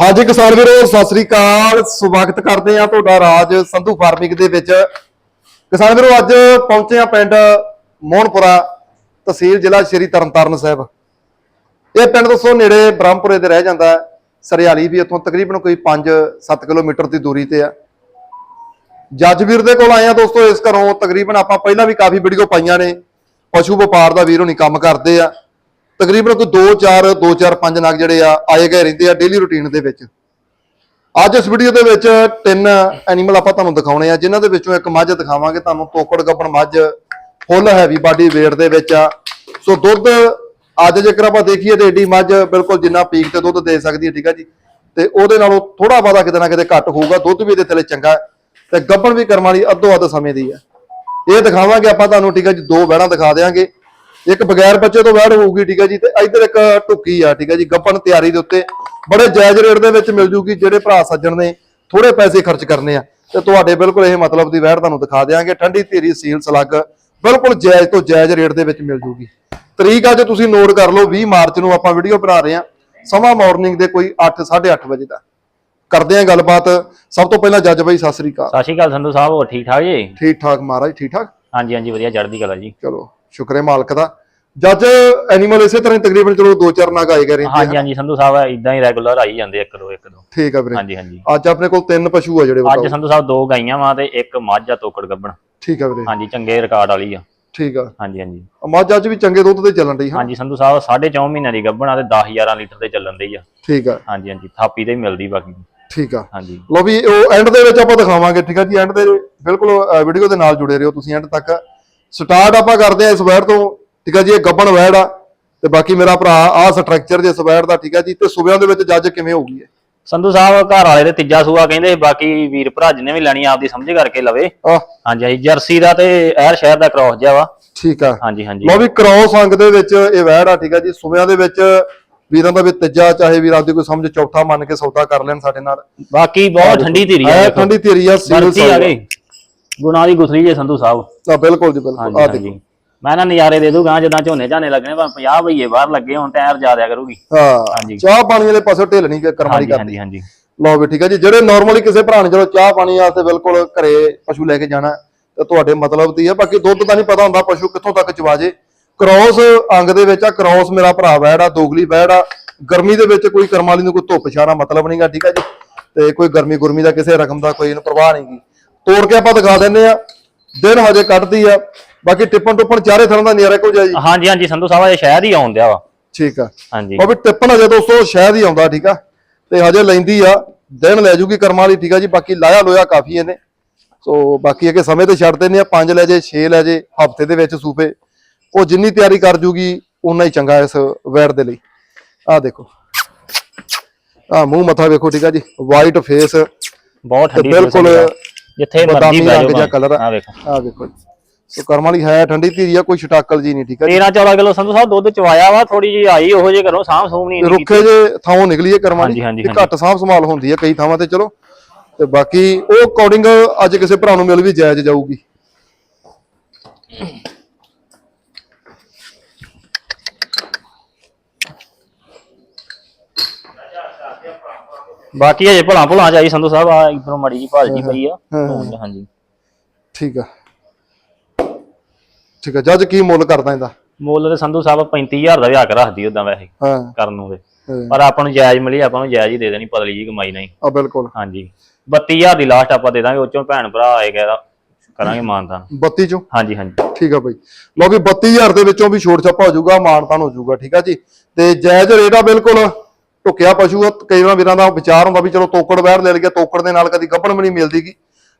ਹਾਂਜੀ ਕਿਸਾਨ ਵੀਰੋ, ਸਤਿ ਸ੍ਰੀ ਅਕਾਲ। ਸਵਾਗਤ ਕਰਦੇ ਆ ਤੁਹਾਡਾ ਰਾਜ ਸੰਧੂ ਫਾਰਮਿੰਗ ਦੇ ਵਿੱਚ। ਕਿਸਾਨ ਵੀਰੋ, ਅੱਜ ਪਹੁੰਚੇ ਆ ਪਿੰਡ ਮੋਹਨਪੁਰਾ ਤਹਿਸੀਲ ਜ਼ਿਲ੍ਹਾ ਸ਼੍ਰੀ ਤਰਨਤਾਰਨ ਸਾਹਿਬ। ਇਹ ਪਿੰਡ ਦੋਸਤੋ ਨੇੜੇ ਬ੍ਰਹਮਪੁਰੇ ਦੇ ਰਹਿ ਜਾਂਦਾ ਹੈ। ਸਰਿਆਲੀ ਵੀ ਇੱਥੋਂ ਤਕਰੀਬਨ ਕੋਈ 5-7 ਕਿਲੋਮੀਟਰ ਦੀ ਦੂਰੀ ਤੇ ਆ। ਜੱਜ ਵੀਰ ਦੇ ਕੋਲ ਆਏ ਆ ਦੋਸਤੋ, ਇਸ ਘਰੋਂ ਤਕਰੀਬਨ ਆਪਾਂ ਪਹਿਲਾਂ ਵੀ ਕਾਫੀ ਵੀਡੀਓ ਪਾਈਆਂ ਨੇ। ਪਸ਼ੂ ਵਪਾਰ ਦਾ ਵੀਰ ਹੋਣੀ ਕੰਮ ਕਰਦੇ ਆ। ਤਕਰੀਬਨ ਕੋਈ 2 4 2 4 5 ਨਗ ਜਿਹੜੇ ਆ, ਆਏ ਗਏ ਰਹਿੰਦੇ ਆ ਡੇਲੀ ਰੁਟੀਨ ਦੇ ਵਿੱਚ। ਅੱਜ ਇਸ ਵੀਡੀਓ ਦੇ ਵਿੱਚ ਤਿੰਨ ਐਨੀਮਲ ਆਪਾਂ ਤੁਹਾਨੂੰ ਦਿਖਾਉਣੇ ਆ, ਜਿਨ੍ਹਾਂ ਦੇ ਵਿੱਚੋਂ ਇੱਕ ਮੱਝ ਦਿਖਾਵਾਂਗੇ। ਤੁਹਾਨੂੰ ਤੋਕੜ ਗੱਪਣ ਮੱਝ ਫੁੱਲ ਹੈਵੀ ਬਾਡੀ weight ਦੇ ਵਿੱਚ ਆ। ਸੋ ਦੁੱਧ ਅੱਜ ਜੇਕਰ ਆਪਾਂ ਦੇਖੀਏ ਤੇ ਏਡੀ ਮੱਝ ਬਿਲਕੁਲ ਜਿੰਨਾ ਪੀਕ ਤੇ ਦੁੱਧ ਦੇ ਸਕਦੀ ਹੈ, ਠੀਕ ਆ ਜੀ। ਤੇ ਉਹਦੇ ਨਾਲੋਂ ਥੋੜਾ ਬਾਦਾ ਕਿਤੇ ਨਾ ਕਿਤੇ ਘੱਟ ਹੋਊਗਾ, ਦੁੱਧ ਵੀ ਇਹਦੇ ਥੱਲੇ ਚੰਗਾ ਹੈ। ਤੇ ਗੱਪਣ ਵੀ ਕਰਮ ਵਾਲੀ ਅੱਧੋ ਅੱਧ ਸਮੇਂ ਦੀ ਆ ਇਹ ਦਿਖਾਵਾਂਗੇ ਆਪਾਂ ਤੁਹਾਨੂੰ, ਠੀਕ ਆ ਜੀ, ਦੋ ਵਹਿੜਾਂ ਦਿਖਾ ਦੇਾਂਗੇ ਇੱਕ ਬਗੈਰ ਬੱਚੇ ਤੋਂ ਵਹਿੜ ਹੋਊਗੀ ਠੀਕ ਹੈ ਜੀ ਤੇ ਇੱਧਰ ਇੱਕ ਟੁੱਕੀ ਆ ਠੀਕ ਹੈ ਜੀ ਗੱਪਣ ਤਿਆਰੀ ਦੇ ਉੱਤੇ। ਬੜੇ ਜਾਇਜ਼ ਰੇਟ ਦੇ ਵਿੱਚ ਮਿਲ ਜੂਗੀ ਜਿਹੜੇ ਭਰਾ ਸੱਜਣ ਨੇ ਥੋੜੇ ਪੈਸੇ ਖਰਚ ਕਰਨੇ ਆ। ਤੇ ਤੁਹਾਡੇ ਬਿਲਕੁਲ ਇਹ ਮਤਲਬ ਦੀ ਵਹਿੜ ਤੁਹਾਨੂੰ ਦਿਖਾ ਦੇਾਂਗੇ ਠੰਡੀ ਧੀਰੀ ਸੀਲ ਸਲੱਗ ਬਿਲਕੁਲ ਜਾਇਜ਼ ਤੋਂ ਜਾਇਜ਼ ਰੇਟ ਦੇ ਵਿੱਚ ਮਿਲ ਜੂਗੀ। ਤਰੀਕ ਅੱਜ ਤੁਸੀਂ ਨੋਟ ਕਰ ਲਓ 20 ਮਾਰਚ ਨੂੰ ਆਪਾਂ ਵੀਡੀਓ ਬਣਾ ਰਹੇ ਹਾਂ ਸਮਾਂ ਮਾਰਨਿੰਗ ਦੇ ਕੋਈ 8 8:30 ਵਜੇ ਦਾ ਕਰਦੇ ਆਂ ਗੱਲਬਾਤ। ਸਭ ਤੋਂ ਪਹਿਲਾਂ ਜੱਜ ਬਾਈ ਸਤਿ ਸ੍ਰੀ ਅਕਾਲ। ਸਤਿ ਸ਼੍ਰੀ ਅਕਾਲ ਸੰਧੂ ਸਾਹਿਬ ਹੋਰ ਠੀਕ ਠਾਕ ਜੀ? ਠੀਕ ਠਾਕ ਮਹਾਰਾਜ ਠੀਕ ਠਾਕ? ਹਾਂਜੀ ਹਾਂਜੀ ਵਧੀਆ ਚੜ੍ਹਦੀ ਕਲਾ ਜੀ। ਚਲੋ। ਸ਼ੁਕਰ ਹੈ ਮਾਲਕ ਦਾ। ਜੱਜ ਐਨੀਮਲ ਇਸੇ ਤਰ੍ਹਾਂ ਹੀ ਤਕਰੀਬਨ ਚਲੋ ਦੋ ਚਾਰ ਨਗ ਆਏ ਗਏ ਰਹਿੰਦੇ ਹਾਂਜੀ ਹਾਂਜੀ ਸੰਧੂ ਸਾਹਿਬ ਇਦਾਂ ਹੀ ਰੈਗੂਲਰ ਆਈ ਜਾਂਦੇ ਇੱਕ ਦੋ ਇੱਕ ਦੋ। ਠੀਕ ਆ ਵੀਰੇ। ਹਾਂਜੀ ਹਾਂਜੀ। ਅੱਜ ਆਪਣੇ ਕੋਲ ਤਿੰਨ ਪਸ਼ੂ ਆ ਜਿਹੜੇ ਅੱਜ ਬਤਾਓ ਸੰਧੂ ਸਾਹਿਬ ਦੋ ਗਾਈਆਂ ਵਾ ਤੇ ਇੱਕ ਮੱਝ ਆ ਤੋਕੜ ਗੱਬਣ। ਠੀਕ ਆ ਵੀਰੇ। ਹਾਂਜੀ ਚੰਗੇ ਰਿਕਾਰਡ ਵਾਲੀ ਆ। ਠੀਕ ਆ। ਹਾਂਜੀ ਹਾਂਜੀ। ਮੱਝ ਅੱਜ ਵੀ ਚੰਗੇ ਦੁੱਧ ਤੇ ਚੱਲਣ ਡਈ ਹਾਂ। ਹਾਂਜੀ ਸੰਧੂ ਸਾਹਿਬ 4.5 ਮਹੀਨਿਆਂ ਦੀ ਗੱਬਣ ਆ ਤੇ 10 11 ਲੀਟਰ ਤੇ ਚੱਲਣ ਦੀ ਆ। ਠੀਕ ਆ। ਹਾਂਜੀ ਹਾਂਜੀ ਥਾਪੀ ਤੇ ਹੀ ਮਿਲਦੀ ਬਾਕੀ। ਠੀਕ ਆ। ਹਾਂਜੀ। ਲੋ ਵੀ ਉਹ ਐਂਡ ਦੇ ਵਿੱਚ ਆਪਾਂ ਦਿਖਾਵਾਂਗੇ ਠੀਕ ਆ ਜੀ? ਐਂਡ ਦੇ ਬਿਲਕੁਲ ਵੀਡੀਓ ਦੇ ਨਾਲ ਜੁੜੇ ਰਹੋ ਤੁਸੀਂ ਐਂਡ ਤੱਕ। ਸਟਾਰਟ ਆਪਾਂ ਕਰਦੇ ਆ ਇਸ ਵੈਰ ਤੋਂ ਠੀਕ ਆ ਜੀ ਇਹ ਗੱਬਣ ਵੈੜ ਆ ਤੇ ਬਾਕੀ ਮੇਰਾ ਭਰਾ ਆ ਸਟਰਕਚਰ ਜੇ ਸਵੈਰ ਦਾ ਠੀਕ ਆ ਜੀ ਤੇ ਸੁਬਿਆਂ ਦੇ ਵਿੱਚ ਜੱਜ ਕਿਵੇਂ ਹੋਊਗੀ ਇਹ? ਸੰਧੂ ਸਾਹਿਬ ਘਰ ਵਾਲੇ ਦੇ ਤੀਜਾ ਸੂਆ ਕਹਿੰਦੇ ਬਾਕੀ ਵੀਰ ਭਰਾ ਜਿਹਨੇ ਵੀ ਲੈਣੀ ਆਪਦੀ ਸਮਝ ਕਰਕੇ ਲਵੇ। ਹਾਂਜੀ ਹਾਂਜੀ ਜਰਸੀ ਦਾ ਤੇ ਐਰ ਸ਼ਹਿਰ ਦਾ ਕ੍ਰੋਸ ਜਿਹਾ ਵਾ। ਠੀਕ ਆ। ਹਾਂਜੀ ਹਾਂਜੀ। ਲੋ ਵੀ ਕ੍ਰੋਸ ਅੰਗ ਦੇ ਵਿੱਚ ਇਹ ਵੈੜ ਆ ਠੀਕ ਆ ਜੀ ਸੁਬਿਆਂ ਦੇ ਵਿੱਚ ਵੀਰਾਂ ਦਾ ਵੀ ਤੀਜਾ ਚਾਹੇ ਵੀਰਾਂ ਦੀ ਕੋਈ ਸਮਝ ਚੌਥਾ ਮੰਨ ਕੇ ਸੌਦਾ ਕਰ ਲੈਣ ਸਾਡੇ ਨਾਲ। ਬਾਕੀ ਬਹੁਤ ਠੰਡੀ ਧੀਰੀ ਆ। ਠੰਡੀ ਧੀਰੀ ਆ ਸੀਲ ਆ। ਗਈ। ਗੁਣਾ ਦੀ ਗੁਥਰੀ ਜੇ ਸੰਧੂ ਸਾਹਿਬ। ਆ ਬਿਲਕੁਲ ਜੀ ਬਿਲਕੁਲ। ਹਾਂਜੀ ਆ ਦੇਖੋ। ਹਾਂਜੀ। ਮੈਂ ਨਾ ਨਜ਼ਾਰੇ ਦੇ ਦੂੰਗਾ ਜਿੱਦਾਂ ਝੋਨੇ ਝਾਨੇ ਲੱਗਣੇ ਪਰ 50 ਭਈਏ ਬਾਹਰ ਲੱਗੇ ਹੁਣ ਟਾਇਰ ਜਾ ਦਿਆ ਕਰੂਗੀ। ਹਾਂ ਹਾਂਜੀ। ਚਾਹ ਪਾਣੀ ਵਾਲੇ ਪਾਸੇ ਢਿੱਲ ਨਹੀਂ ਕਰਮਾਲੀ ਹਾਂਜੀ ਕਰਦੀ। ਹਾਂਜੀ ਹਾਂਜੀ। ਲਓ ਵੀ ਠੀਕ ਹੈ ਜੀ ਜਿਹੜੇ ਨਾਰਮਲੀ ਕਿਸੇ ਭਰਾ ਨੇ ਚਲੋ ਚਾਹ ਪਾਣੀ ਵਾਸਤੇ ਬਿਲਕੁਲ ਘਰੇ ਪਸ਼ੂ ਲੈ ਕੇ ਜਾਣਾ ਤੇ ਤੁਹਾਡੇ ਮਤਲਬ ਦੀ ਹੈ। ਬਾਕੀ ਦੁੱਧ ਦਾ ਨਹੀਂ ਪਤਾ ਹੁੰਦਾ ਪਸ਼ੂ ਕਿੱਥੋਂ ਤੱਕ ਚਵਾਜੇ। ਕ੍ਰੋਸ ਅੰਗ ਦੇ ਵਿੱਚ ਆ ਕ੍ਰੋਸ ਮੇਰਾ ਭਰਾ ਆ ਦੋਗਲੀ ਆ ਗਰਮੀ ਦੇ ਵਿੱਚ ਕੋਈ ਕਰਮ ਵਾਲੀ ਨੂੰ ਕੋਈ ਧੁੱਪ ਛਾਣਾ ਮਤਲਬ ਨਹੀਂਗਾ ਠੀਕ ਹੈ ਜੀ। ਤੇ ਕੋਈ ਗਰਮੀ ਗੁਰਮੀ ਦਾ ਕਿਸੇ ਰਕਮ ਦਾ ਕੋਈ ਇਹਨੂੰ ਪ੍ਰਵਾਹ ਨਹੀਂਗੀ ਤੋੜ ਕੇ ਆਪਾਂ ਦਿਖਾ ਦਿੰਨੇ ਆ ਦਿਨ ਹਜੇ ਕੱਢਦੀ ਆ। ਬਾਕੀ ਟਿੱਪਣ ਟੁੱਪਣ ਚਾਰੇ ਥਾਂ ਦਾ ਨਜ਼ਾਰਾ ਕੋ ਜਾਈ ਜੀ। ਹਾਂਜੀ ਹਾਂਜੀ ਸੰਧੂ ਸਾਹਿਬ ਇਹ ਸ਼ਹਿਰ ਹੀ ਆਉਣ ਦਿਆ ਵਾ। ਠੀਕ ਆ। ਹਾਂਜੀ। ਉਹ ਵੀ ਟਿੱਪਣ ਹਜੇ ਦੋਸਤੋ ਸ਼ਾਇਦ ਹੀ ਆਉਂਦਾ ਠੀਕ ਆ। ਤੇ ਹਜੇ ਲੈਂਦੀ ਆ। ਦਿਨ ਲੈ ਜੂਗੀ ਕਰਮਾਂ ਵਾਲੀ ਠੀਕ ਆ ਜੀ। ਬਾਕੀ ਲਾਇਆ ਲੋਇਆ ਕਾਫੀ ਇਹਨੇ। ਸੋ ਬਾਕੀ ਇਹ ਕਿ ਸਮੇਂ ਤੇ ਛੱਡ ਦਿੰਦੇ ਆ। ਪੰਜ ਲੈ ਜੇ 6 ਲੈ ਜੇ ਹਫ਼ਤੇ ਦੇ ਵਿੱਚ ਸੂਪੇ ਉਹ ਜਿੰਨੀ ਤਿਆਰੀ ਕਰ ਜੂਗੀ ਉਨਾ ਹੀ ਚੰਗਾ ਇਸ ਵੈੜ ਦੇ ਲਈ। ਆ ਦੇਖੋ। ਆ ਮੂੰਹ ਮੱਥਾ ਵੇਖੋ ਠੀਕ ਆ ਜੀ। ਵਾਈਟ ਫੇਸ ਬਹੁਤ ਠੰਡੀ ਬਿਲਕੁਲ। ਜਿੱਥੇ ਮਰਜ਼ੀ ਬਦਾਮੀ ਬਹਿ ਰੰਗ ਜਿਹਾ ਜਾਓ ਕਲਰ। ਆ ਵੇਖੋ। ਆ ਵੇਖੋ ਜੀ। ਸੋ ਕਰਮਾਂ ਵਾਲੀ ਹੈ ਠੰਡੀ ਧੀਰੀ ਆ ਕੋਈ ਛਟਾਕਲ ਜੀ ਨਹੀਂ ਠੀਕ ਆ ਜੀ। 13 14 ਕਿਲੋ ਸੰਧੂ ਸਾਹਿਬ ਦੁੱਧ ਚਵਾਇਆ ਵਾ ਥੋੜੀ ਜੀ ਆਈ ਉਹੋ ਜੇ ਕਰੋ ਸਾਂਭ ਸੂਮ ਨਹੀਂ ਰੁੱਖੇ ਜੇ ਥਾਂ ਨਿਕਲੀ ਹੈ ਕਰਮਾਂ ਦੀ ਹਾਂਜੀ, ਹਾਂਜੀ, ਤੇ ਘੱਟ ਸਾਂਭ ਸੰਭਾਲ ਹੁੰਦੀ ਹੈ ਕਈ ਥਾਵਾਂ ਤੇ ਚਲੋ। ਤੇ ਬਾਕੀ ਉਹ ਅਕੋਰਡਿੰਗ ਅੱਜ ਕਿਸੇ ਭਰਾ ਨੂੰ ਮਿਲ ਵੀ ਜਾਇਜ਼ ਜਾਊਗੀ। ਬਾਕੀ ਅਜੇ ਭਲਾ ਭੁਲਾ ਜਾਈ ਸੰਧੂ ਸਾਹਿਬ ਆ ਇਧਰੋਂ ਮੜੀ ਜੀ ਭਾਜ ਜੀ ਪਈ ਆ। ਹਾਂ। ਹਾਂਜੀ। ਠੀਕ ਆ। ਠੀਕ ਆ ਜੱਜ ਕੀ ਮੁੱਲ ਕਰਦਾ ਇਹਦਾ? ਮੁੱਲ ਤੇ ਸੰਧੂ ਸਾਹਿਬ 35000 ਦਾ ਵੀ ਹੱਕ ਰੱਖਦੀ ਉਦਾਂ ਵੈਸੇ ਹਾਂ। ਕਰਨ ਨੂੰ ਤੇ ਹਾਂ। ਪਰ ਆਪਾਂ ਨੂੰ ਜਾਇਜ਼ ਮਿਲੀ ਆਪਾਂ ਨੂੰ ਜਾਇਜ਼ ਹੀ ਦੇ ਦੇਣੀ ਪਤਲੀ ਜੀ ਕਮਾਈ ਨਹੀਂ। ਆ ਬਿਲਕੁਲ। ਹਾਂਜੀ। 32000 ਦੀ ਲਾਸਟ ਆਪਾਂ ਦੇ ਦਾਂਗੇ ਉਹ ਚੋਂ ਭੈਣ ਭਰਾ ਆਏਗਾ ਕਰਾਂਗੇ ਮਾਨਤਾ 32 ਚੋਂ? ਹਾਂਜੀ ਹਾਂਜੀ। ਠੀਕ ਆ ਬਈ। ਲਓ ਵੀ 32000 ਦੇ ਵਿੱਚੋਂ ਵੀ ਛੋਟ ਛਾਪਾ ਹੋ ਜਾਊਗਾ ਮਾਨਤਾਨ ਹੋ ਜਾਊਗਾ ਠੀਕ ਆ ਜੀ। ਤੇ ਜਾਇਜ਼ ਰੇਟ ਆ ਬਿਲਕੁਲ। ਟੁਕਿਆ ਪਸ਼ੂ ਆ, ਕਈ ਵਾਰ ਵੀਰਾਂ ਦਾ ਵਿਚਾਰ ਹੁੰਦਾ ਵੀ ਚਲੋ ਤੋਕੜ ਵੈਰ ਲੈ ਲਈਏ, ਤੋਕੜ ਦੇ ਨਾਲ ਕਦੀ ਗੱਭਣ ਵੀ ਨਹੀਂ ਮਿਲਦੀਗੀ।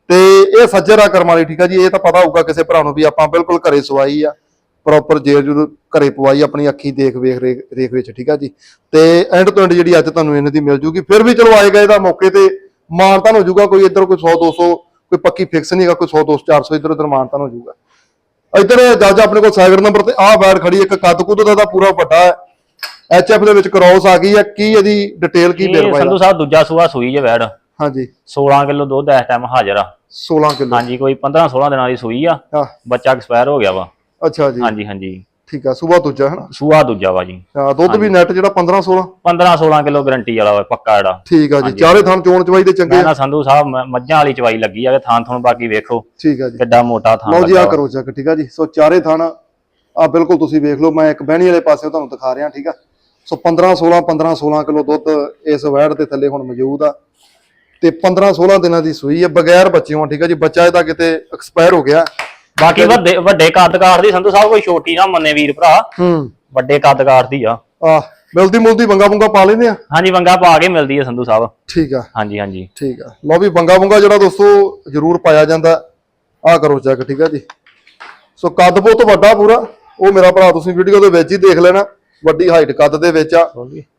ਤੇ ਇਹ ਸੱਜਰ ਕਰਮ ਵਾਲੀ ਠੀਕ ਆ ਜੀ, ਇਹ ਤਾਂ ਪਤਾ ਹੋਊਗਾ ਕਿਸੇ ਭਰਾ ਨੂੰ ਵੀ ਆਪਾਂ ਬਿਲਕੁਲ ਘਰੇ ਸਵਾਈ ਆ ਪ੍ਰੋਪਰ ਜੇ ਜਦੋਂ ਘਰੇ ਪਵਾਈ ਆਪਣੀ ਅੱਖੀ ਦੇਖ ਵੇਖ ਰੇਖ ਰੇਖ ਵਿੱਚ, ਠੀਕ ਆ ਜੀ। ਤੇ ਐਂਡ ਤੋਂ ਐਂਡ ਜਿਹੜੀ ਅੱਜ ਤੁਹਾਨੂੰ ਇਹਨਾਂ ਦੀ ਮਿਲ ਜੂਗੀ, ਫਿਰ ਵੀ ਚਲੋ ਆਏਗਾ ਇਹਦਾ ਮੌਕੇ ਤੇ ਮਾਨਤਾਨ ਹੋ ਜਾਊਗਾ ਕੋਈ ਇੱਧਰ ਕੋਈ 100 200 ਕੋਈ ਪੱਕੀ ਫਿਕਸ ਨਹੀਂਗਾ ਕੋਈ 100 200 400 ਇੱਧਰ ਉੱਧਰ ਮਾਨਤਾਨ ਹੋ ਜਾਊਗਾ ਇੱਧਰ ਜੱਜ ਆਪਣੇ ਕੋਲ ਸਾਈਡ ਨੰਬਰ ਤੇ ਆਹ ਬੈਡ ਖੜੀ ਇੱਕ ਕੱਦ ਕੁੱਦ ਦਾ ਤਾਂ ਪੂਰਾ ਵੱਡਾ ਹੈ। ਐਚਐਫ ਦੇ ਵਿੱਚ ਕ੍ਰੋਸ ਆ ਗਈ ਹੈ ਕੀ ਇਹਦੀ ਡਿਟੇਲ ਕੀ ਇਹ ਬੇਰਵਾ ਸੰਧੂ ਸਾਹਿਬ ਦੂਜਾ ਸੂਆ ਸੂਈ ਜੇ ਵੈੜ। ਹਾਂਜੀ। 16 ਕਿਲੋ ਦੁੱਧ ਇਸ ਟਾਈਮ ਹਾਜ਼ਰ ਆ। 16 ਕਿਲੋ। ਹਾਂਜੀ ਕੋਈ 15 16 ਦਿਨਾਂ ਦੀ ਸੂਈ ਆ। ਹਾਂ। ਬੱਚਾ ਐਕਸਪਾਇਰ ਹੋ ਗਿਆ ਵਾ। ਅੱਛਾ ਜੀ। ਹਾਂਜੀ ਹਾਂਜੀ। ਠੀਕ ਆ ਸੂਬਾ ਦੂਜਾ ਹਨਾ? ਸੂਆ ਦੂਜਾ ਵਾ ਜੀ। ਹਾਂ ਦੁੱਧ ਵੀ ਨੈਟ ਜਿਹੜਾ 15 16 15 16 ਕਿਲੋ ਗਾਰੰਟੀ ਵਾਲਾ ਵਾ ਪੱਕਾ ਜਿਹੜਾ। ਠੀਕ ਆ ਜੀ। ਚਾਰੇ ਥਣ ਚੋਣ ਚਵਾਈ ਦੇ ਚੰਗੇ? ਮੈਂ ਨਾ ਸੰਧੂ ਸਾਹਿਬ ਮ- ਮੱਝਾਂ ਵਾਲੀ ਚਵਾਈ ਲੱਗੀ ਆ ਥਾਂ ਥਣ ਬਾਕੀ ਵੇਖੋ। ਠੀਕ ਆ ਜੀ। ਕਿੱਡਾ ਮੋਟਾ ਥਾਂ ਲਓ ਜੀ ਲੱਗਾ ਆ ਵਾ। ਕਰੋ ਚੈੱਕ ਠੀਕ ਆ ਜੀ। ਸੋ ਚਾਰੇ ਥਣ ਆ ਬਿਲਕੁਲ ਤੁਸੀਂ ਵੇਖ ਲਓ ਮੈਂ ਇੱਕ ਬਹਿਣੀ ਵਾਲੇ ਪਾਸੇ ਤੁਹਾਨੂੰ ਦਿਖਾ ਰਿਹਾ ਠੀਕ ਆ? ਸੋ 15 16 15 16 ਕਿਲੋ ਦੁੱਧ ਇਸ ਵੈੜ ਦੇ ਥੱਲੇ ਹੁਣ ਮੌਜੂਦ ਆ। ਤੇ 15 16 ਦਿਨਾਂ ਦੀ ਸੂਈ ਹੈ ਬਗੈਰ ਬੱਚਿਆਂ ਠੀਕ ਆ ਜੀ? ਬੱਚਾ ਇਹਦਾ ਕਿਤੇ ਐਕਸਪਾਇਰ ਹੋ ਗਿਆ। ਬਾਕੀ ਵੱਡੇ ਵੱਡੇ ਕੱਦਕਾਰ ਦੀ ਸੰਧੂ ਸਾਹਿਬ ਕੋਈ ਛੋਟੀ ਨਾ ਮੰਨੇ ਵੀਰ ਭਰਾ। ਹੂੰ। ਵੱਡੇ ਕੱਦਕਾਰ ਦੀ ਆ। ਆ ਮਿਲਦੀ ਮੁਲਦੀ ਬੰਗਾ ਬੰਗਾ ਪਾ ਲੈਂਦੇ ਆ? ਹਾਂਜੀ ਵੰਗਾ ਪਾ ਕੇ ਮਿਲਦੀ ਹੈ ਸੰਧੂ ਸਾਹਿਬ। ਠੀਕ ਆ। ਹਾਂਜੀ ਹਾਂਜੀ। ਠੀਕ ਆ। ਲਓ ਵੀ ਬੰਗਾ ਬੰਗਾ ਜਿਹੜਾ ਦੋਸਤੋ ਜ਼ਰੂਰ ਪਾਇਆ ਜਾਂਦਾ ਆ ਕਰੋ ਚੈੱਕ ਠੀਕ ਆ ਜੀ? ਸੋ ਕੱਦ ਬਹੁਤ ਵੱਡਾ ਪੂਰਾ ਉਹ ਮੇਰਾ ਭਰਾ ਤੁਸੀਂ ਵੀਡੀਓ ਦੇ ਵਿੱਚ ਹੀ ਦੇਖ ਲੈਣਾ। ਵੱਡੀ ਹਾਈਟ ਕੱਦ ਦੇ ਵਿੱਚ ਆ।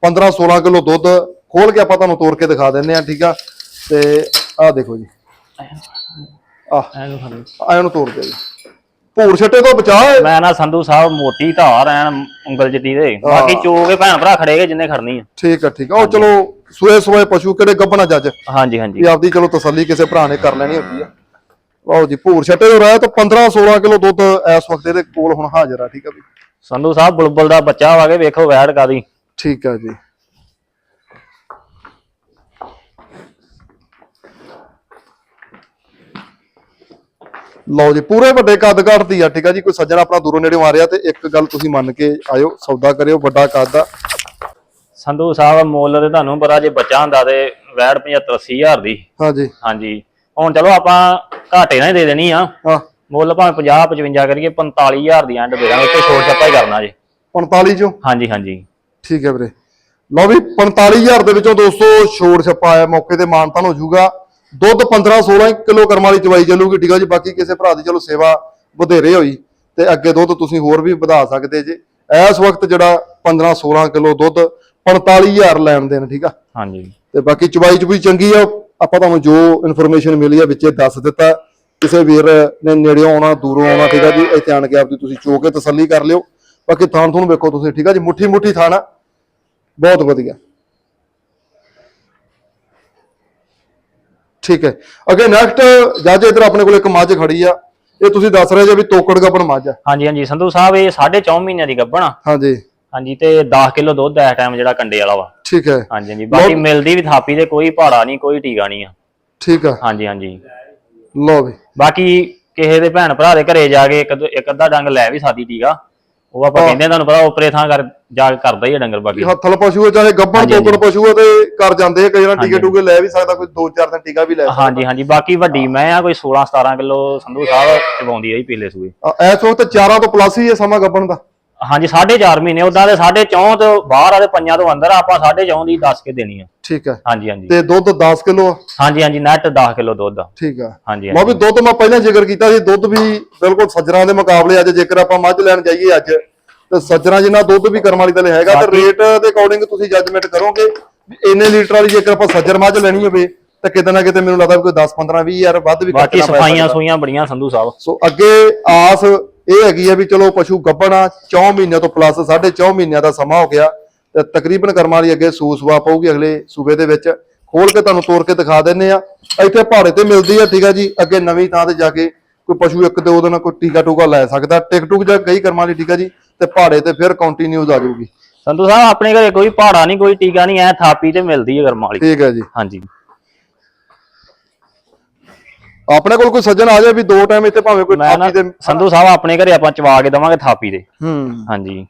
15 16 ਕਿਲੋ ਦੁੱਧ ਖੋਲ ਕੇ ਆਪਾਂ ਤੁਹਾਨੂੰ ਤੋੜ ਕੇ ਦਿਖਾ ਦਿੰਨੇ ਆ ਠੀਕ ਆ? ਤੇ ਆਹ ਦੇਖੋ ਜੀ। ਆਹ ਆਇਆਂ ਨੂੰ ਤੋੜ ਦਿਓ ਜੀ। ਭੂਰ ਛੱਟੇ ਤੋਂ ਬਚਾ ਮੈਂ ਨਾ ਸੰਧੂ ਸਾਹਿਬ ਮੋਟੀ ਧਾਰ ਐਨ ਉਂਗਲ ਜੱਟੀ ਦੇ। ਬਾਕੀ ਚੋ ਕੇ ਭੈਣ ਭਰਾ ਖੜੇਗੇ ਜਿੰਨੇ ਖੜਨੀ ਆ। ਠੀਕ ਆ ਠੀਕ ਆ। ਉਹ ਚਲੋ ਸੂਏ ਸੂਏ ਪਸ਼ੂ ਕਿਹੜੇ ਗੱਭਣਾ ਜੱਜ ਹਾਂਜੀ ਹਾਂਜੀ। ਵੀ ਆਪਦੀ ਚਲੋ ਤਸੱਲੀ ਕਿਸੇ ਭਰਾ ਨੇ ਕਰ ਲੈਣੀ ਹੁੰਦੀ ਆ। ਲਓ ਜੀ ਭੂਰ ਛੱਟੇ ਤੋਂ ਰਹਿ ਤਾਂ 15 16 ਕਿਲੋ ਦੁੱਧ ਇਸ ਵਕਤ ਇਹਦੇ ਕੋਲ ਹੁਣ ਹਾਜ਼ਰ ਆ ਠੀਕ ਆ ਵੀ। ਸੰਧੂ ਸਾਹਿਬ ਬੁਲਬੁਲ ਦਾ ਬੱਚਾ ਵਾਗੇ ਵੇਖੋ ਵੈੜ ਕਾਦੀ। ਠੀਕ ਆ ਜੀ। ਲਓ ਜੀ ਪੂਰੇ ਵੱਡੇ ਕੱਦ ਘੜਦੀ ਆ ਠੀਕ ਆ ਜੀ ਕੋਈ ਸੱਜਣ ਆਪਣਾ ਦੂਰੋਂ ਨੇੜੇ ਆ ਰਿਹਾ ਤੇ ਇੱਕ ਗੱਲ ਤੁਸੀਂ ਮੰਨ ਕੇ ਆਇਓ ਸੌਦਾ ਕਰਿਓ ਵੱਡਾ ਕੱਦ ਆ ਸੰਧੂ ਸਾਹਿਬ ਮੁੱਲ ਤੇ ਤੁਹਾਨੂੰ ਪਤਾ ਜੇ ਬੱਚਾ ਹੁੰਦਾ ਤੇ ਵੈੜ 75 80000 ਦੀ। ਹਾਂਜੀ। ਹਾਂਜੀ। ਹੁਣ ਚਲੋ ਆਪਾਂ ਘਾਟੇ ਨਾਲ ਹੀ ਦੇ ਦੇਣੀ ਆ। ਹਾਂ। ਮੁੱਲ ਭਾਵੇਂ 50 55 ਕਰੀਏ 45000 ਦੀ ਐਂਡ ਦੇ ਦਾਂਗੇ ਉੱਤੇ ਛੋਟ ਛੱਪਾ ਹੀ ਕਰਨਾ ਜੇ। 45 ਚੋਂ? ਹਾਂਜੀ ਹਾਂਜੀ। ਠੀਕ ਹੈ ਵੀਰੇ। ਲਓ ਵੀ 45000 ਦੇ ਵਿੱਚੋਂ ਦੋਸਤੋ ਛੋੜ ਛੱਪਾ ਆਇਆ ਮੌਕੇ ਤੇ ਮਾਨਤਾਨ ਹੋ ਜਾਊਗਾ। ਦੁੱਧ 15 16 ਕਿਲੋ ਕਰਮ ਵਾਲੀ ਚਵਾਈ ਚੱਲੂਗੀ ਠੀਕ ਆ ਜੀ। ਬਾਕੀ ਕਿਸੇ ਭਰਾ ਦੀ ਚਲੋ ਸੇਵਾ ਵਧੇਰੇ ਹੋਈ ਤੇ ਅੱਗੇ ਦੁੱਧ ਤੁਸੀਂ ਹੋਰ ਵੀ ਵਧਾ ਸਕਦੇ ਜੇ। ਇਸ ਵਕਤ ਜਿਹੜਾ 15 16 ਕਿਲੋ ਦੁੱਧ 45000 ਲੈਣ ਦੇਣ ਠੀਕ ਆ। ਹਾਂਜੀ। ਤੇ ਬਾਕੀ ਚਵਾਈ ਚੁਬਈ ਚੰਗੀ ਆ। ਆਪਾਂ ਤੁਹਾਨੂੰ ਜੋ ਇਨਫੋਰਮੇਸ਼ਨ ਮਿਲੀ ਆ ਵਿੱਚੇ ਦੱਸ ਦਿੱਤਾ। ਕਿਸੇ ਵੀਰ ਨੇ ਨੇੜਿਓਂ ਆਉਣਾ ਦੂਰੋਂ ਆਉਣਾ ਠੀਕ ਆ ਜੀ ਇੱਥੇ ਆਣ ਕੇ ਆਪਦੀ ਤੁਸੀਂ ਚੋ ਕੇ ਤਸੱਲੀ ਕਰ ਲਿਓ। ਬਾਕੀ ਥਾਣ ਤੁਹਾਨੂੰ ਵੇਖੋ ਤੁਸੀਂ ਠੀਕ ਆ ਜੀ ਮੁੱਠੀ ਮੁੱਠੀ ਥਾਣ। ਬਹੁਤ ਵਧੀਆ। ਠੀਕ ਹੈ। ਅੱਗੇ ਨੈਕਸਟ ਜੱਜ ਇਧਰ ਆਪਣੇ ਕੋਲ ਇੱਕ ਮੱਝ ਖੜੀ ਆ। ਇਹ ਤੁਸੀਂ ਦੱਸ ਰਹੇ ਜੇ ਵੀ ਤੋਕੜ ਗੱਪਣ ਮੱਝ ਆ। ਹਾਂਜੀ ਹਾਂਜੀ ਸੰਧੂ ਸਾਹਿਬ ਇਹ 4.5 ਮਹੀਨਿਆਂ ਦੀ ਗੱਭਣ ਆ। ਹਾਂਜੀ। ਹਾਂਜੀ ਤੇ 10 ਕਿਲੋ ਦੁੱਧ ਇਸ ਟਾਈਮ ਜਿਹੜਾ ਕੰਡੇ ਵਾਲਾ ਵਾ। ਠੀਕ ਹੈ। ਹਾਂਜੀ ਹਾਂਜੀ ਬਾਕੀ ਮਿਲਦੀ ਵੀ ਥਾਪੀ ਤੇ ਕੋਈ ਭਾੜਾ ਨਹੀਂ ਕੋਈ ਟੀਕਾ ਨਹੀਂ ਆ। ਠੀਕ ਆ। ਹਾਂਜੀ ਹਾਂਜੀ। ਲਓ ਵੀ। ਬਾਕੀ ਕਿਸੇ ਦੇ ਭੈਣ ਭਰਾ ਦੇ ਘਰੇ ਜਾ ਕੇ ਇੱਕ ਦੋ- ਇੱਕ ਅੱਧਾ ਡੰਗ ਲੈ ਵੀ ਸਾਦੀ ਟੀਕਾ। ਉਹ ਆਪਾਂ ਕਹਿੰਦੇ ਆ, ਤੁਹਾਨੂੰ ਪਤਾ ਉਪਰੇ ਥਾਂ ਕਰ ਜਾ ਕੇ ਕਰਦਾ ਹੀ ਆ ਡੰਗਰ ਬਾਕੀ। ਹੱਥਲ ਪਸ਼ੂ ਆ ਚਾਹੇ ਗੱਭਣ ਹਾਂਜੀ, ਪਸ਼ੂ ਆ ਤੇ ਕਰ ਜਾਂਦੇ ਆ ਕਈ ਵਾਰ ਟੀਕੇ ਹਾਂਜੀ। ਟੂਕੇ ਲੈ ਵੀ ਸਕਦਾ ਕੋਈ 2-4 ਦਿਨ ਟੀਕਾ ਵੀ ਲੈ ਸਕਦਾ। ਹਾਂਜੀ ਹਾਂਜੀ। ਬਾਕੀ ਵੱਡੀ ਮੈਂ ਆ ਕੋਈ 16 17 ਕਿਲੋ ਸੰਧੂ ਸਾਹਿਬ ਚਵਾਉਂਦੀ ਆ ਜੀ ਪੀਲੇ ਸੂਏ। ਆ, ਇਸ ਵਕਤ ਚਾਰਾਂ ਤੋਂ ਪਲੱਸ ਹੀ ਹੈ ਸਮਾਂ ਗੱਭਣ ਦਾ। ਹਾਂਜੀ 4.5 ਮਹੀਨੇ ਉਦਾਂ ਦੇ 4.5 ਤੋਂ ਬਾਹਰ ਆ ਤੇ ਪੰਜਾਂ ਤੋਂ ਅੰਦਰ ਆ, ਆਪਾਂ 4.5 ਦੀ ਦੱਸ ਕੇ ਦੇਣੀ ਆ। ਠੀਕ ਹੈ ਹਾਂਜੀ ਹਾਂਜੀ। ਤੇ ਦੁੱਧ 10 ਕਿਲੋ ਹਾਂਜੀ ਹਾਂਜੀ ਨੈਟ 10 ਕਿਲੋ ਦੁੱਧ ਆ। ਠੀਕ ਆ। ਹਾਂਜੀ ਲਓ ਵੀ ਦੁੱਧ ਮੈਂ ਪਹਿਲਾਂ ਜ਼ਿਕਰ ਕੀਤਾ ਸੀ ਦੁੱਧ ਵੀ ਬਿਲਕੁਲ ਸੱਜਰਾਂ ਦੇ ਮੁਕਾਬਲੇ ਅੱਜ ਜੇਕਰ ਆਪਾਂ ਮੱਝ ਲੈਣ ਜਾਈਏ ਅੱਜ ਤੇ ਸੱਜਰਾਂ ਜਿੰਨਾ ਦੁੱਧ ਵੀ ਕਰਮ ਵਾਲੀ ਦਾ ਹੈਗਾ ਤੇ ਰੇਟ ਦੇ ਅਕੋਰਡਿੰਗ ਤੁਸੀਂ ਜੱਜਮੈਂਟ ਕਰੋਗੇ ਵੀ ਇੰਨੇ ਲੀਟਰ ਵਾਲੀ ਜੇਕਰ ਆਪਾਂ ਸੱਜਰ ਮੱਝ ਲੈਣੀ ਹੋਵੇ ਤਾਂ ਕਿਤੇ ਨਾ ਕਿਤੇ ਮੈਨੂੰ ਲੱਗਦਾ ਵੀ ਕੋਈ 10 15 20 ਹਜ਼ਾਰ ਵੱਧ ਵੀ ਬਾਕੀ ਪੈ ਸਫਾਈਆਂ। ਸੂਈਆਂ ਬੜੀਆਂ ਸੰਧੂ ਸਾਹਿਬ। ਸੋ ਅੱਗੇ ਆਸ ਇਹ ਹੈਗੀ ਆ ਵੀ ਚਲੋ ਪਸ਼ੂ ਗੱਭਣਾ 4 ਮਹੀਨਿਆਂ ਤੋਂ ਪਲੱਸ 4.5 ਮਹੀਨਿਆਂ ਦਾ ਸਮਾਂ ਹੋ ਗਿਆ ਤੇ ਤਕਰੀਬਨ ਕਰਮਾਂ ਵਾਲੀ ਅੱਗੇ ਸੂ ਸਵਾ ਪਊਗੀ ਅਗਲੇ ਸੂਬੇ ਦੇ ਵਿੱਚ। ਖੋਲ ਕੇ ਤੁਹਾਨੂੰ ਤੋੜ ਕੇ ਦਿਖਾ ਦਿੰਨੇ ਆ। ਇੱਥੇ ਪਹਾੜੇ ਤੇ ਮਿਲਦੀ ਆ ਠੀਕ ਆ ਜੀ। ਅੱਗੇ ਨਵੀਂ ਥਾਂ ਤੇ ਜਾ ਕੇ ਕੋਈ ਪਸ਼ੂ ਇੱਕ ਉਹਦੇ ਨਾਲ ਕੋਈ ਟੀਕਾ ਟੂਕਾ ਲੈ ਸਕਦਾ। ਟਿਕ ਟੁਕ ਜਾਂ ਕਈ ਕਰਮਾਂ ਵਾਲੀ ਠੀਕ ਆ ਜੀ। ਤੇ ਪਹਾੜੇ ਤੇ ਫਿਰ ਕੰਟੀਨਿਊਸ ਆ ਜਾਊਗੀ। ਸੰਧੂ ਸਾਹਿਬ ਆਪਣੇ ਘਰੇ ਕੋਈ ਭਾੜਾ ਨਹੀਂ ਕੋਈ ਟੀਕਾ ਨਹੀਂ ਐ ਥਾਪੀ ਤੇ ਮਿਲਦੀ ਹੈ ਗਰਮ ਵਾਲੀ। ਠੀਕ ਹੈ ਜੀ। ਹਾਂਜੀ। ਆਪਣੇ ਕੋਲ ਕੋਈ ਸੱਜਣ ਆ ਜਾਏ ਵੀ ਦੋ ਟਾਈਮ ਇੱਥੇ ਭਾਵੇਂ ਕੋਈ ਮੈਂ ਨਾ ਥਾਪੀ ਦੇ ਸੰਧੂ ਸਾਹਿਬ ਆਪਣੇ ਘਰੇ ਆਪਾਂ ਚਵਾ ਕੇ ਦਵਾਂਗੇ ਥਾਪੀ ਦੇ। ਹੂੰ। ਹਾਂਜੀ।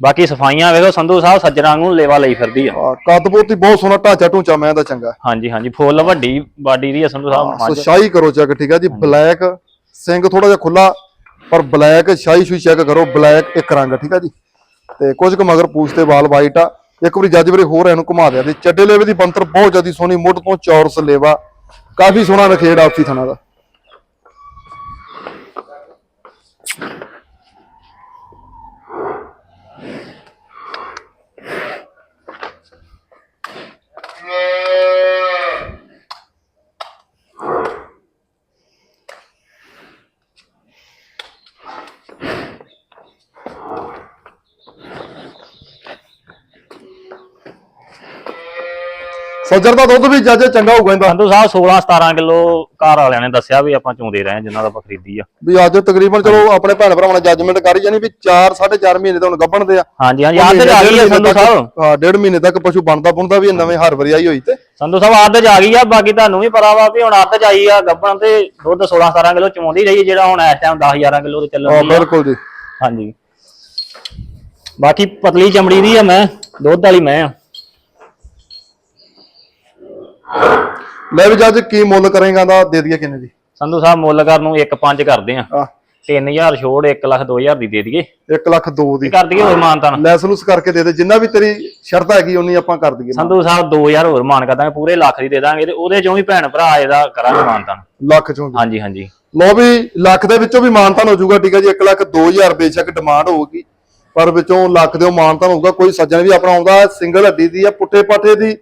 ਬਾਕੀ ਸਫਾਈਆਂ ਵੇਖੋ ਸੰਧੂ ਸਾਹਿਬ ਸੱਜਣਾ ਨੂੰ ਲੇਵਾ ਲਈ ਫਿਰਦੀ ਆ। ਆ, ਕੱਦ ਬੋਤੀ ਬਹੁਤ ਸੋਹਣਾ ਢਾਂਚਾ ਢੂੰਚਾ ਮੈਂ ਦਾ ਚੰਗਾ। ਹਾਂਜੀ ਹਾਂਜੀ ਫੁੱਲ ਵੱਡੀ ਬਾਡੀ ਦੀ ਆ ਸੰਧੂ ਸਾਹਿਬ। ਸੋ ਮੱਝ ਸ਼ਾਹੀ ਕਰੋ ਚੈੱਕ ਠੀਕ ਆ ਜੀ। ਬਲੈਕ ਸਿੰਘ ਥੋੜਾ ਜਿਹਾ ਖੁੱਲਾ ਪਰ ਬਲੈਕ ਸ਼ਾਹੀ ਸ਼ੂਈ ਚੈੱਕ ਕਰੋ ਬਲੈਕ ਇੱਕ ਰੰਗ ਠੀਕ ਆ ਜੀ। ਤੇ ਕੁਝ ਕੁ ਮਗਰ ਪੂਛ ਤੇ ਵਾਲ ਵਾਈਟ ਆ। ਇੱਕ ਵਾਰੀ ਜੱਜ ਵੀਰੇ ਹੋਰ ਇਹਨੂੰ ਘੁਮਾ ਦਿਆ ਤੇ ਚੱਡੇ ਲੇਵੇ ਦੀ ਬੰਤਰ ਬਹੁਤ ਜਿਆਦੀ ਸੋਹਣੀ ਮੁੱਢ ਤੋਂ ਚੌਰਸ ਲੇਵਾ। ਕਾਫੀ ਸੋਹਣਾ ਨਖੇੜ ਆਪਸੀ ਥਣਾ ਦਾ। ਸੱਜਰ ਦਾ ਦੁੱਧ ਵੀ ਜੱਜ ਚੰਗਾ ਹੋ ਇਹਦਾ। ਸੰਧੂ ਸਾਹਿਬ 16 17 ਕਿਲੋ ਘਰ ਵਾਲਿਆਂ ਨੇ ਦੱਸਿਆ ਵੀ ਆਪਾਂ ਚੁੰਦੇ ਰਹੇ ਹਾਂ ਜਿਨ੍ਹਾਂ ਦਾ ਆਪਾਂ ਖਰੀਦੀ ਆ। ਵੀ ਅੱਜ ਤਕਰੀਬਨ ਚਲੋ ਆਪਣੇ ਭੈਣ ਭਰਾਵਾਂ ਨਾਲ ਜੱਜਮੈਂਟ ਕਰੀ ਜਾਣੀ ਵੀ 4 4.5 ਮਹੀਨੇ ਤਾਂ ਗੱਭਣ ਦੇ ਆ। ਹਾਂਜੀ ਹਾਂਜੀ ਆਹ ਤੇ ਗਈ ਆ ਸੰਧੂ ਸਾਹਿਬ। ਹਾਂ ਡੇਢ ਮਹੀਨੇ ਤੱਕ ਪਸ਼ੂ ਬਣਦਾ ਬੁਣਦਾ ਵੀ ਨਵੇਂ ਹਰ ਵਾਰੀ ਆਈ ਹੋਈ ਤੇ। ਸੰਧੂ ਸਾਹਿਬ ਆਦਤ ਚ ਆ ਗਈ ਆ ਬਾਕੀ ਤੁਹਾਨੂੰ ਵੀ ਪਤਾ ਵਾ ਵੀ ਹੁਣ ਆਦਤ ਚ ਆਈ ਆ ਗੱਭਣ ਤੇ ਦੁੱਧ 16 17 ਕਿਲੋ ਚੁੰਦੀ ਰਹੀ ਜਿਹੜਾ ਹੁਣ ਇਸ ਟਾਈਮ 10 11 ਕਿਲੋ ਤੇ ਚੱਲਣ ਦੀ ਬਿਲਕੁਲ ਜੀ। ਹਾਂਜੀ। ਬਾਕੀ ਪਤਲੀ ਚਮੜੀ ਦੀ ਆ ਮੈਂ ਦੁੱਧ ਵਾਲੀ ਮੈਂ ਆ। ਲੈ ਵੀ ਜੱਜ ਕੀ ਮੁੱਲ ਕਰੇਗਾ ਦਾ ਦੇ ਦਈਏ ਕਿੰਨੇ ਦੀ? ਸੰਧੂ ਸਾਹਿਬ ਮੁੱਲ ਕਰ ਨੂੰ 1.5 ਕਰਦੇ ਆ। ਆ 3000 ਛੋੜ 1 ਲੱਖ 2000 ਦੀ ਦੇ ਦਈਏ। 1 ਲੱਖ 2 ਦੀ। ਕਰ ਦਈਏ ਹੋਰ ਮਾਨਤਾਨ ਲੈਸ ਲੂਸ ਕਰਕੇ ਦੇ ਦੇ ਜਿੰਨਾ ਵੀ ਤੇਰੀ ਸ਼ਰਤ ਹੈਗੀ ਉਨੀ ਆਪਾਂ ਕਰ ਦਈਏ। ਸੰਧੂ ਸਾਹਿਬ 2000 ਹੋਰ ਮਾਨ ਕਰ ਦਾਂਗੇ ਪੂਰੇ ਲੱਖ ਦੀ ਦੇ ਦਾਂਗੇ ਤੇ ਉਹਦੇ ਚੋਂ ਵੀ ਭੈਣ ਭਰਾ ਇਹਦਾ ਕਰਾਂਗੇ ਮਾਨਤਾਨ ਲੱਖ ਚੋਂ ਵੀ। ਹਾਂਜੀ ਹਾਂਜੀ। ਲੋ ਵੀ ਲੱਖ ਦੇ ਵਿੱਚੋਂ ਵੀ ਮਾਨਤਾਨ ਹੋ ਜਾਊਗਾ ਠੀਕ ਹੈ ਜੀ। 1 ਲੱਖ 2000 ਬੇਸ਼ੱਕ ਡਿਮਾਂਡ ਹੋਊਗੀ ਪਰ ਵਿੱਚੋਂ ਲੱਖ ਦੇ ਮਾਨਤਾਨ ਹੋਊਗਾ ਕੋਈ ਸੱਜਣ ਵੀ ਆਪਣਾ ਆਉਂਦਾ ਸਿੰਗਲ ਹੱਡੀ ਦੀ ਆ ਪੁੱਟੇ ਪਾਟੇ ਦੀ।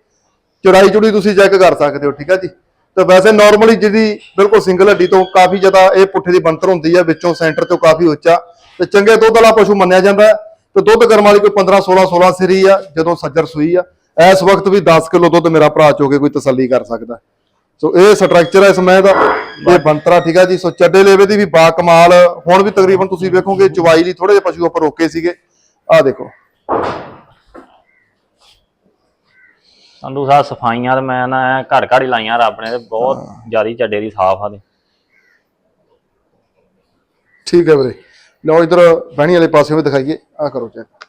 ਚੜਾਈ ਚੁੜੀ ਤੁਸੀਂ ਚੈੱਕ ਕਰ ਸਕਦੇ ਹੋ, ਠੀਕ ਆ ਜੀ? ਤੇ ਵੈਸੇ ਨਾਰਮਲੀ ਜਿਹਦੀ ਬਿਲਕੁਲ ਸਿੰਗਲ ਹੱਡੀ ਤੋਂ ਕਾਫੀ ਜ਼ਿਆਦਾ ਇਹ ਪੁੱਠੇ ਦੀ ਬੰਤਰ ਹੁੰਦੀ ਹੈ ਵਿੱਚੋਂ ਸੈਂਟਰ ਤੋਂ ਕਾਫੀ ਉੱਚਾ। ਤੇ ਚੰਗੇ ਦੁੱਧ ਵਾਲਾ ਪਸ਼ੂ ਮੰਨਿਆ ਜਾਂਦਾ ਹੈ। ਤੇ ਦੁੱਧ ਕਰਮ ਵਾਲੀ ਕੋਈ 15 16 16 ਸਿਰੀ ਆ, ਜਦੋਂ ਸੱਜਰ ਸੂਈ ਆ। ਇਸ ਵਕਤ ਵੀ 10 ਕਿਲੋ ਦੁੱਧ ਮੇਰਾ ਭਰਾ ਚੋ ਕੇ ਕੋਈ ਤਸੱਲੀ ਕਰ ਸਕਦਾ। ਸੋ ਇਹ ਸਟਰਕਚਰ ਹੈ ਇਸ ਮੈਂ ਦਾ। ਇਹ ਬੰਤਰਾ ਠੀਕ ਆ ਜੀ? ਸੋ ਚੱਡੇ ਲੇਵੇ ਦੀ ਵੀ ਬਾ ਕਮਾਲ। ਹੁਣ ਵੀ ਤਕਰੀਬਨ ਤੁਸੀਂ ਵੇਖੋਗੇ, ਚਵਾਈ ਲਈ ਥੋੜੇ ਜਿਹੇ ਪਸ਼ੂ ਆਪਾਂ ਰੋਕੇ ਸੀਗੇ। ਆਹ ਦੇਖੋ। ਸੰਧੂ ਸਾਹਿਬ ਸਫਾਈਆਂ ਤੇ ਮੈਂ ਨਾ ਐਂ ਘੜ ਘੜ ਹੀ ਲਾਈਆਂ ਰੱਬ ਨੇ ਤੇ ਬਹੁਤ ਜ਼ਿਆਦੀ ਚੱਡੇ ਦੀ ਸਾਫ਼ ਆ ਤੇ। ਠੀਕ ਹੈ ਵੀਰੇ। ਲਓ ਇਧਰ ਬਹਿਣੀ ਵਾਲੇ ਪਾਸੇ ਵੀ ਦਿਖਾਈਏ। ਆ ਕਰੋ ਚੈੱਕ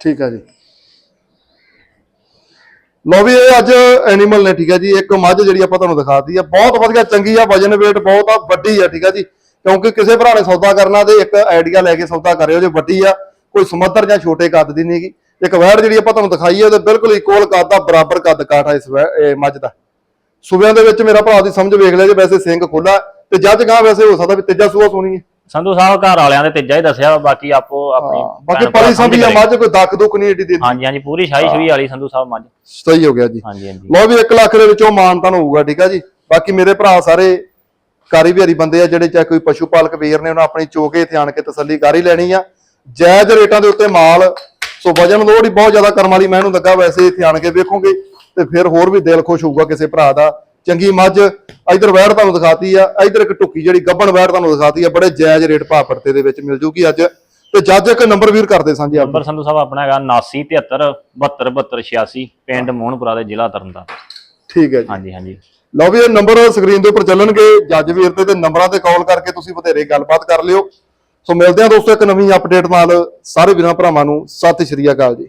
ਠੀਕ ਹੈ ਜੀ। ਲੋ ਵੀ ਇਹ ਅੱਜ ਐਨੀਮਲ ਨੇ, ਠੀਕ ਹੈ ਜੀ, ਇੱਕ ਮੱਝ ਜਿਹੜੀ ਆਪਾਂ ਤੁਹਾਨੂੰ ਦਿਖਾਤੀ ਆ ਬਹੁਤ ਵਧੀਆ, ਚੰਗੀ ਆ, ਵਜਨ weight ਬਹੁਤ ਆ, ਵੱਡੀ ਆ, ਠੀਕ ਹੈ ਜੀ। ਕਿਉਂਕਿ ਕਿਸੇ ਭਰਾ ਨੇ ਸੌਦਾ ਕਰਨਾ ਤੇ ਇੱਕ ਆਈਡੀਆ ਲੈ ਕੇ ਸੌਦਾ ਕਰਿਓ ਜੇ ਵੱਡੀ ਆ, ਕੋਈ ਸਮੱਧਰ ਜਾਂ ਛੋਟੇ ਕੱਦ ਦੀ ਨਹੀਂਗੀ ਇੱਕ ਵੈੜ ਜਿਹੜੀ ਆਪਾਂ ਤੁਹਾਨੂੰ ਦਿਖਾਈ ਹੈ, ਉਹਦੇ ਬਿਲਕੁਲ ਇਕੁਅਲ ਕੱਦ ਦਾ, ਬਰਾਬਰ ਕੱਦ ਕਾਠ ਆ ਇਸ ਮੱਝ ਦਾ। ਸੂਬਿਆਂ ਦੇ ਵਿੱਚ ਮੇਰਾ ਭਰਾ ਦੀ ਸਮਝ ਵੇਖ ਲਿਆ ਜੇ ਵੈਸੇ ਸਿੰਘ ਖੁੱਲਾ ਤੇ ਜੱਜ ਗਾਂ ਵੈਸੇ ਹੋ ਸਕਦਾ ਵੀ ਤੀਜਾ ਸੂਆ ਸੋਣੀ ਹੈ। ਸੰਧੂ ਸਾਹਿਬ ਘਰ ਵਾਲਿਆਂ ਦੇ ਤੀਜਾ ਹੀ ਦੱਸਿਆ ਬਾਕੀ ਆਪੋ ਆਪਣੀ ਬਾਕੀ ਭੈਣ ਭਰਾ ਪਲੀ ਸੰਭੀ ਆ ਸਮਝ ਮੱਝ ਕੋਈ ਦੱਕ ਦੁੱਕ ਨਹੀਂ ਏਡੀ ਦੇ ਹਾਂਜੀ ਹਾਂਜੀ ਪੂਰੀ ਸ਼ਾਹੀ ਸ਼ੂਈ ਵਾਲੀ ਸੰਧੂ ਸਾਹਿਬ ਮੱਝ। ਸਹੀ ਹੋ ਗਿਆ ਜੀ। ਹਾਂਜੀ ਹਾਂਜੀ। ਲੋ ਵੀ 1 ਲੱਖ ਦੇ ਵਿੱਚੋਂ ਮਾਨਤਾਨ ਹੋਊਗਾ ਠੀਕ ਆ ਜੀ। ਬਾਕੀ ਮੇਰੇ ਭਰਾ ਸਾਰੇ ਕਾਰੀ ਬਿਹਾਰੀ ਬੰਦੇ ਆ ਜਿਹੜੇ ਚਾਹੇ ਕੋਈ ਪਸ਼ੂ ਪਾਲਕ ਵੀਰ ਨੇ ਉਹਨਾਂ ਆਪਣੀ ਚੋਕੇ ਤੇ ਆਣ ਕੇ ਤਸੱਲੀ ਕਰ ਹੀ ਲੈਣੀ ਆ। ਜਾਇਜ਼ ਰੇਟਾਂ ਦੇ ਉੱਤੇ ਮਾਲ ਸੋ ਵਜਨ ਲੋੜ ਹੀ ਬਹੁਤ ਜ਼ਿਆਦਾ ਕਰਮ ਵਾਲੀ ਮੈਂ ਇਹਨੂੰ ਲੱਗਾ ਵੈਸੇ ਇੱਥੇ ਆਣ ਕੇ ਵੇਖੋਗੇ ਤੇ ਫਿਰ ਹੋਰ ਵੀ ਦਿਲ ਖੁਸ਼ ਹੋਊਗਾ ਕਿਸੇ ਭਰਾ ਦਾ। ਚੰਗੀ ਮੱਝ ਇਧਰ ਵੈੜ ਤੁਹਾਨੂੰ ਦਿਖਾਤੀ ਆ ਇਧਰ ਇੱਕ ਟੁੱਕੀ ਜਿਹੜੀ ਗੱਬਣ ਵੈੜ ਤੁਹਾਨੂੰ ਦਿਖਾਤੀ ਆ ਬੜੇ ਜਾਇਜ਼ ਰੇਟ ਭਾਅ ਪੜਤੇ ਦੇ ਵਿੱਚ ਮਿਲ ਜੂਗੀ ਅੱਜ। ਤੇ ਜੱਜ ਇੱਕ ਨੰਬਰ ਵੀਰ ਕਰਦੇ ਸਾਂਝੇ ਆਪ ਨੰਬਰ ਸੰਧੂ ਸਾਹਿਬ ਆਪਣਾ ਹੈਗਾ 7973 72 86 ਪਿੰਡ ਮੋਹਨਪੁਰਾ ਦੇ ਜ਼ਿਲ੍ਹਾ ਤਰਨਤਾਰਨ ਠੀਕ ਹੈ ਜੀ। ਹਾਂਜੀ ਹਾਂਜੀ। ਲਓ ਵੀ ਇਹ ਨੰਬਰ ਸਕਰੀਨ ਦੇ ਉੱਪਰ ਚੱਲਣਗੇ ਜੱਜ ਵੀਰ ਤੇ ਤੇ ਨੰਬਰਾਂ ਤੇ ਕਾਲ ਕਰਕੇ ਤੁਸੀਂ ਬਥੇਰੇ ਗੱਲਬਾਤ ਕਰ ਲਿਓ। ਸੋ ਮਿਲਦੇ ਹਾਂ ਦੋਸਤੋ ਇੱਕ ਨਵੀਂ ਅਪਡੇਟ ਨਾਲ। ਸਾਰੇ ਵੀਰਾਂ ਭਰਾਵਾਂ ਨੂੰ ਸਤਿ ਸ਼੍ਰੀ ਅਕਾਲ ਜੀ।